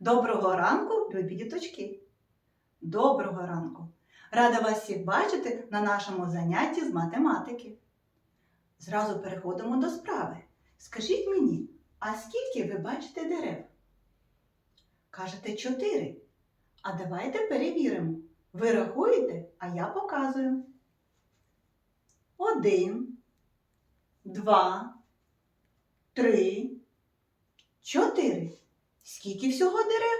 Доброго ранку, любі діточки! Доброго ранку! Рада вас всіх бачити на нашому занятті з математики. Зразу переходимо до справи. Скажіть мені, а скільки ви бачите дерев? Кажете чотири. А давайте перевіримо. Ви рахуєте, а я показую. Один, два, три, чотири. Скільки всього дерев?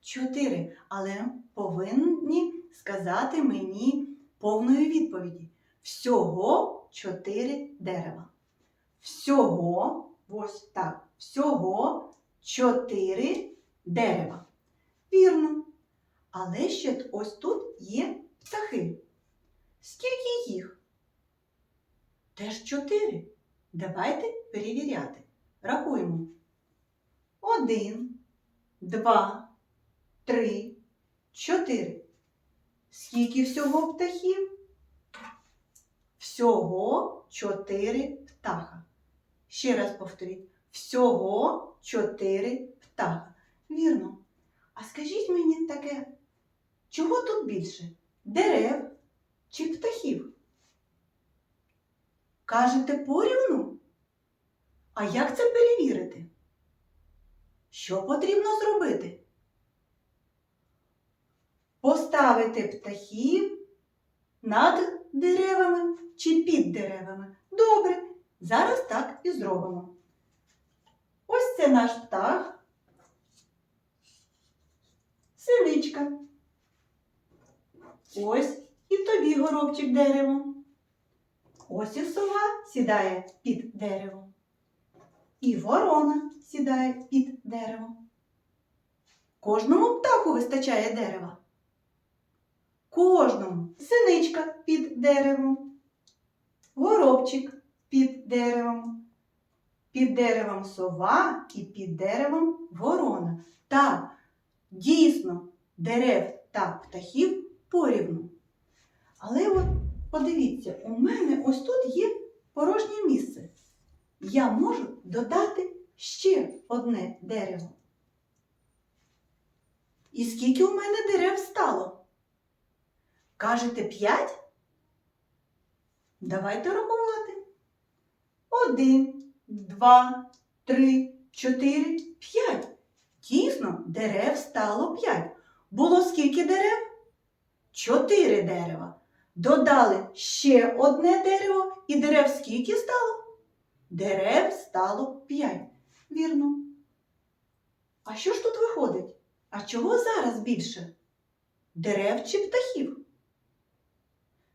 Чотири. Але повинні сказати мені повної відповіді. Всього чотири дерева. Всього, ось так, всього чотири дерева. Вірно. Але ще ось тут є птахи. Скільки їх? Теж чотири. Давайте перевіряти. Рахуємо. Один, два, три, чотири. Скільки всього птахів? Всього чотири птаха. Ще раз повторіть. Всього чотири птаха. Вірно. А скажіть мені таке, чого тут більше? Дерев чи птахів? Кажете порівну? А як це перевірити? Що потрібно зробити? Поставити птахів над деревами чи під деревами. Добре, зараз так і зробимо. Ось це наш птах. Синичка. Ось і тобі горобчик дерево. Ось і сова сідає під дерево. І ворона сідає під дерево. Кожному птаху вистачає дерева. Кожному синичка під деревом, горобчик під деревом, під деревом сова і під деревом ворона. Так, дійсно, дерев та птахів порівну. Але от подивіться, у мене ось тут є порожнє місце. Я можу додати ще одне дерево. І скільки у мене дерев стало? Кажете п'ять? Давайте рахувати. Один, два, три, чотири, п'ять. Дійсно, дерев стало п'ять. Було скільки дерев? Чотири дерева. Додали ще одне дерево, і дерев скільки стало? Дерев стало п'ять. Вірно. А що ж тут виходить? А чого зараз більше? Дерев чи птахів?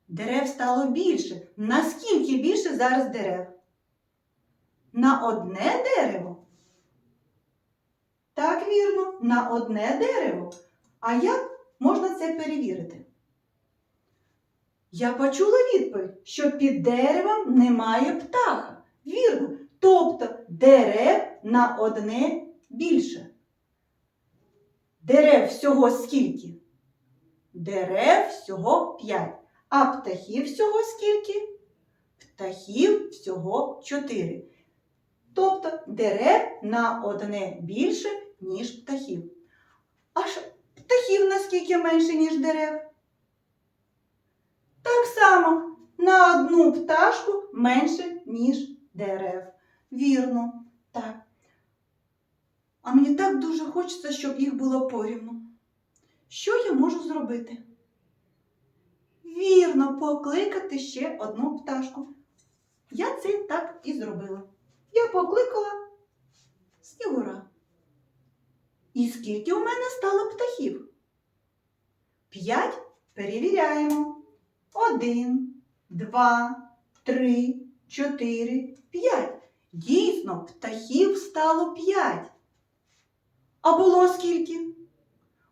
Дерев стало більше. Наскільки більше зараз дерев? На одне дерево? Так, вірно, на одне дерево. А як можна це перевірити? Я почула відповідь, що під деревом немає птаха. Вірно. Тобто дерев на одне більше. Дерев всього скільки? Дерев всього п'ять. А птахів всього скільки? Птахів всього чотири. Тобто дерев на одне більше, ніж птахів. А ж птахів наскільки менше, ніж дерев? Так само на одну пташку менше, ніж дерев. Вірно, так. А мені так дуже хочеться, щоб їх було порівну. Що я можу зробити? Вірно, покликати ще одну пташку. Я це так і зробила. Я покликала снігура. І скільки у мене стало птахів? П'ять перевіряємо. Один, два, три, чотири, п'ять. Дійсно, птахів стало п'ять. А було скільки?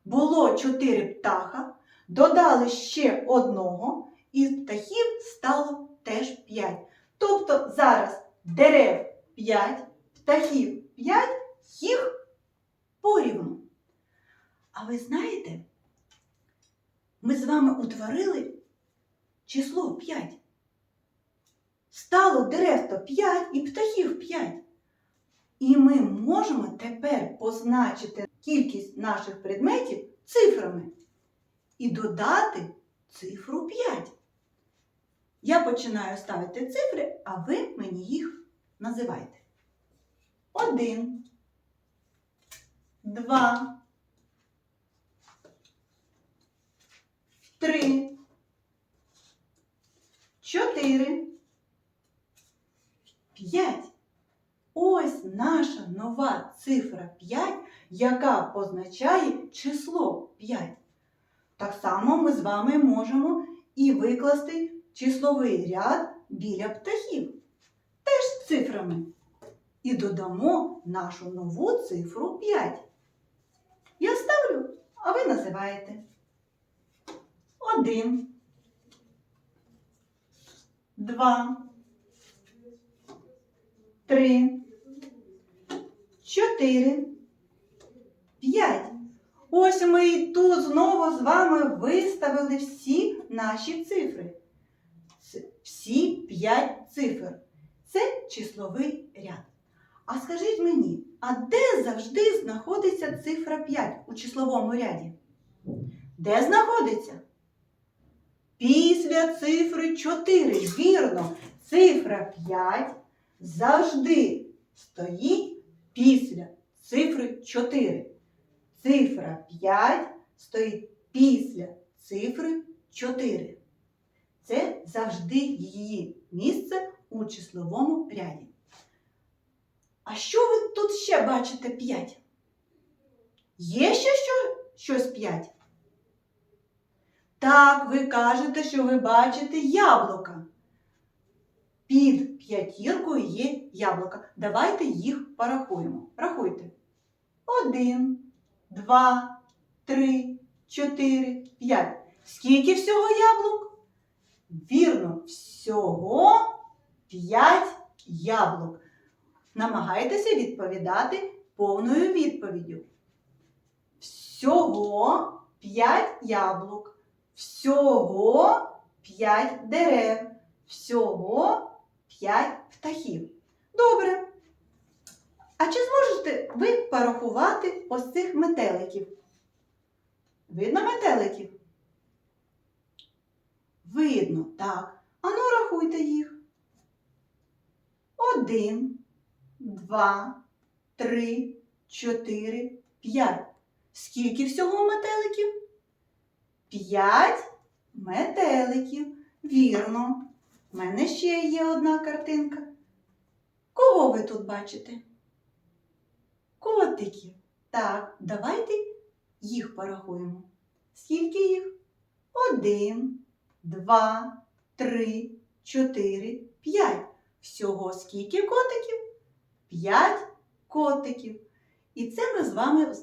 Було чотири птаха, додали ще одного, і птахів стало теж п'ять. Тобто зараз дерев п'ять, птахів п'ять, їх порівну. А ви знаєте, ми з вами утворили число 5. Стало дерев то 5 і птахів 5. І ми можемо тепер позначити кількість наших предметів цифрами і додати цифру 5. Я починаю ставити цифри, а ви мені їх називайте. Один, два, три, чотири, п'ять. Ось наша нова цифра 5, яка позначає число 5. Так само ми з вами можемо і викласти числовий ряд біля птахів. Теж цифрами. І додамо нашу нову цифру 5. Я ставлю, а ви називаєте. Один. Два. Три. Чотири. П'ять. Ось ми і тут знову з вами виставили всі наші цифри. Всі п'ять цифр. Це числовий ряд. А скажіть мені, а де завжди знаходиться цифра 5 у числовому ряді? Де знаходиться? Після цифри 4. Вірно, цифра 5 завжди стоїть після цифри 4. Цифра 5 стоїть після цифри 4. Це завжди її місце у числовому ряді. А що ви тут ще бачите 5? Є ще що, щось 5? Так, ви кажете, що ви бачите яблука. Під п'ятіркою є яблука. Давайте їх порахуємо. Рахуйте. Один, два, три, чотири, п'ять. Скільки всього яблук? Вірно, всього п'ять яблук. Намагайтеся відповідати повною відповіддю. Всього п'ять яблук. Всього п'ять дерев. Всього п'ять птахів. Добре. А чи зможете ви порахувати ось цих метеликів? Видно метеликів? Видно, так. Ану, рахуйте їх. Один, два, три, чотири, п'ять. Скільки всього метеликів? П'ять метеликів. Вірно. У мене ще є одна картинка. Кого ви тут бачите? Котиків. Так, давайте їх порахуємо. Скільки їх? Один, два, три, чотири, п'ять. Всього скільки котиків? П'ять котиків. І це ми з вами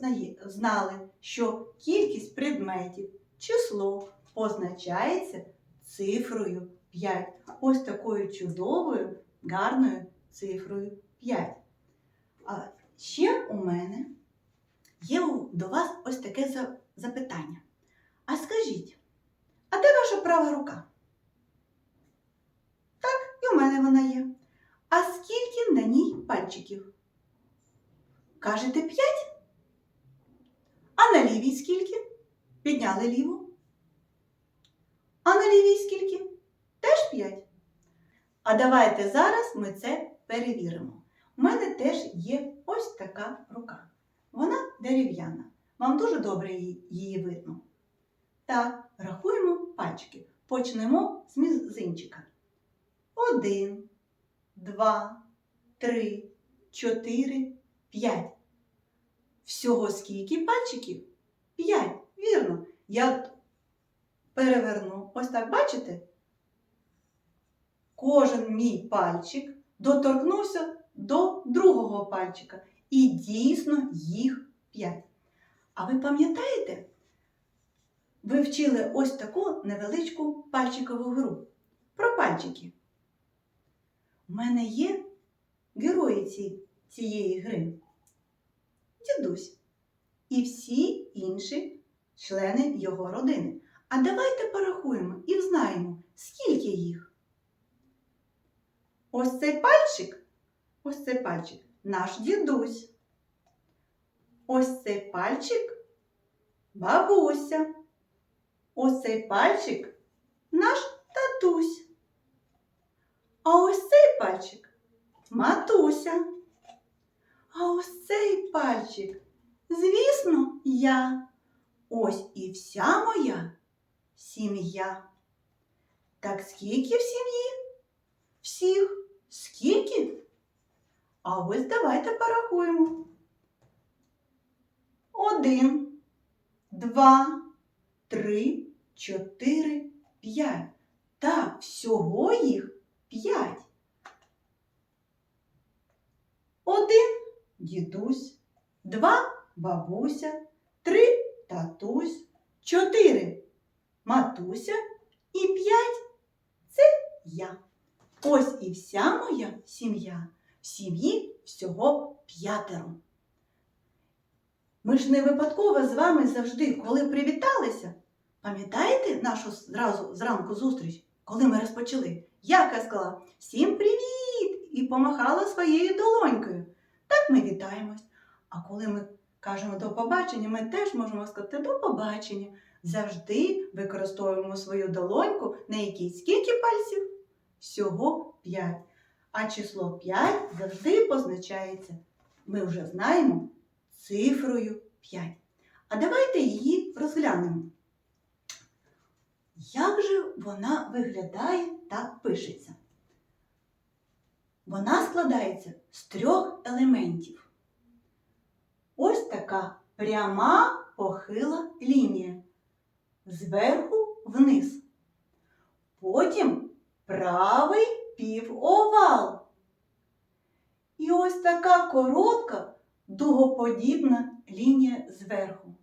знали, що кількість предметів, число позначається цифрою 5. Ось такою чудовою, гарною цифрою 5. А ще у мене є до вас ось таке запитання. А скажіть, а де ваша права рука? Так, і у мене вона є. А скільки на ній пальчиків? Кажете п'ять? А на лівій скільки? Підняли ліву. А на лівій скільки? Теж п'ять. А давайте зараз ми це перевіримо. У мене теж є ось така рука. Вона дерев'яна. Вам дуже добре її, видно. Так, рахуємо пальчики. Почнемо з мізинчика. Один, два, три, чотири, п'ять. Всього скільки пальчиків? П'ять. Вірно. Я переверну. Ось так бачите? Кожен мій пальчик доторкнувся до другого пальчика. І дійсно їх п'ять. А ви пам'ятаєте? Ви вчили ось таку невеличку пальчикову гру. Про пальчики. У мене є герої ці, цієї гри. Дідусь. І всі інші члени його родини. А давайте порахуємо і взнаємо, скільки їх. Ось цей пальчик, ось цей пальчик наш дідусь. Ось цей пальчик бабуся. Ось цей пальчик наш татусь. А ось цей пальчик матуся. А ось цей пальчик, звісно, я. Ось і вся моя сім'я. Так скільки в сім'ї? Всіх? Скільки? А ось давайте порахуємо. Один, два, три, чотири, п'ять. Так, всього їх п'ять. Один дідусь, два бабуся, три татусь, чотири матуся і п'ять це я. Ось і вся моя сім'я. В сім'ї всього п'ятеро. Ми ж не випадково з вами завжди, коли привіталися. Пам'ятаєте нашу зразу зранку зустріч, коли ми розпочали? Я сказала всім привіт! і помахала своєю долонькою. Так ми вітаємось. А коли ми кажемо до побачення, ми теж можемо сказати до побачення. Завжди використовуємо свою долоньку на якій скільки пальців? Всього 5. А число 5 завжди позначається. Ми вже знаємо цифрою 5. А давайте її розглянемо. Як же вона виглядає та пишеться? Вона складається з трьох елементів. Ось така пряма похила лінія. Зверху вниз. Потім правий півовал. І ось така коротка дугоподібна лінія зверху.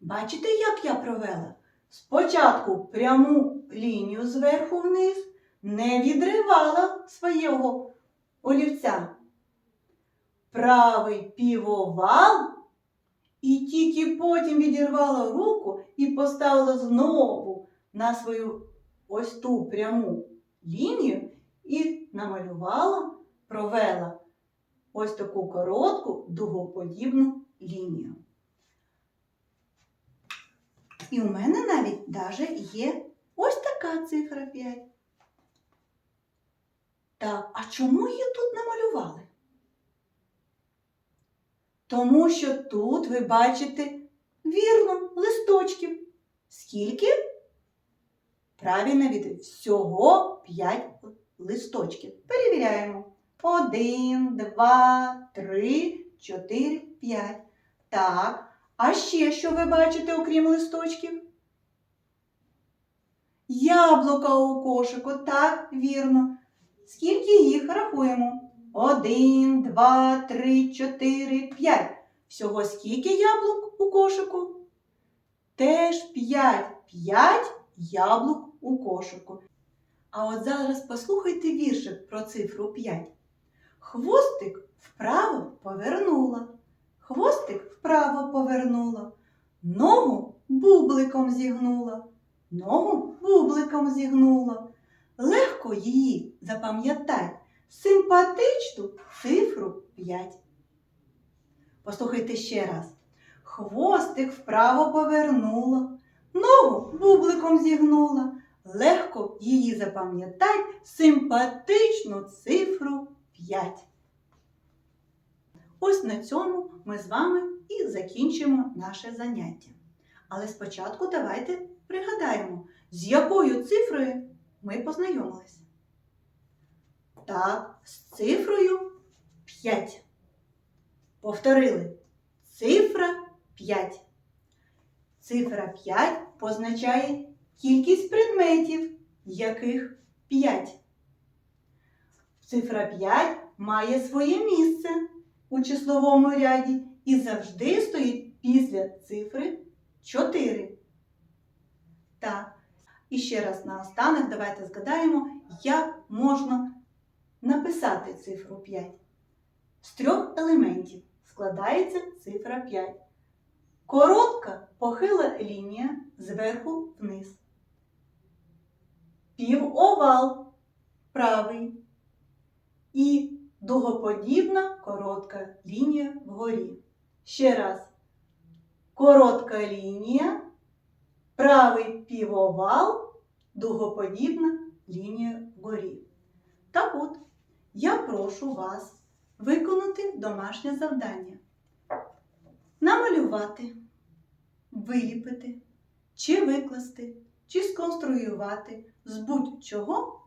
Бачите, як я провела? Спочатку пряму лінію зверху вниз не відривала свого олівця. Правий півовал і тільки потім відірвала руку і поставила знову на свою ось ту пряму лінію і намалювала, провела ось таку коротку дугоподібну лінію. І у мене навіть даже є ось така цифра 5. Так, а чому її тут намалювали? Тому що тут ви бачите вірно листочків. Скільки? Правильно відповідь. Всього 5 листочків. Перевіряємо. Один, два, три, чотири, п'ять. Так. А ще що ви бачите, окрім листочків? Яблука у кошику, так, вірно. Скільки їх рахуємо? Один, два, три, чотири, п'ять. Всього скільки яблук у кошику? Теж п'ять. П'ять яблук у кошику. А от зараз послухайте віршик про цифру 5. Хвостик вправо повернула. Хвостик вправо повернула. Ногу бубликом зігнула. Ногу бубликом зігнула. Легко її запам'ятай симпатичну цифру 5. Послухайте ще раз. Хвостик вправо повернула, ногу бубликом зігнула. Легко її запам'ятай симпатичну цифру 5. Ось на цьому ми з вами і закінчимо наше заняття. Але спочатку давайте пригадаємо, з якою цифрою ми познайомилися. Так, з цифрою 5. Повторили. Цифра 5. Цифра 5 позначає кількість предметів, яких 5. Цифра 5 має своє місце у числовому ряді і завжди стоїть після цифри 4. Так. І ще раз наостанок давайте згадаємо, як можна написати цифру 5. З трьох елементів складається цифра 5. Коротка похила лінія зверху вниз. Півовал правий. І дугоподібна коротка лінія вгорі. Ще раз. Коротка лінія, правий півовал, дугоподібна лінія вгорі. Так от, я прошу вас виконати домашнє завдання. Намалювати, виліпити, чи викласти, чи сконструювати з будь-чого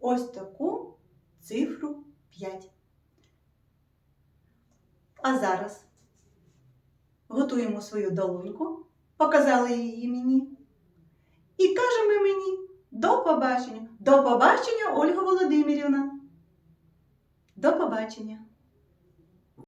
ось таку цифру 5. А зараз готуємо свою долоньку, показали її мені. І кажемо мені до побачення. До побачення, Ольга Володимирівна. До побачення.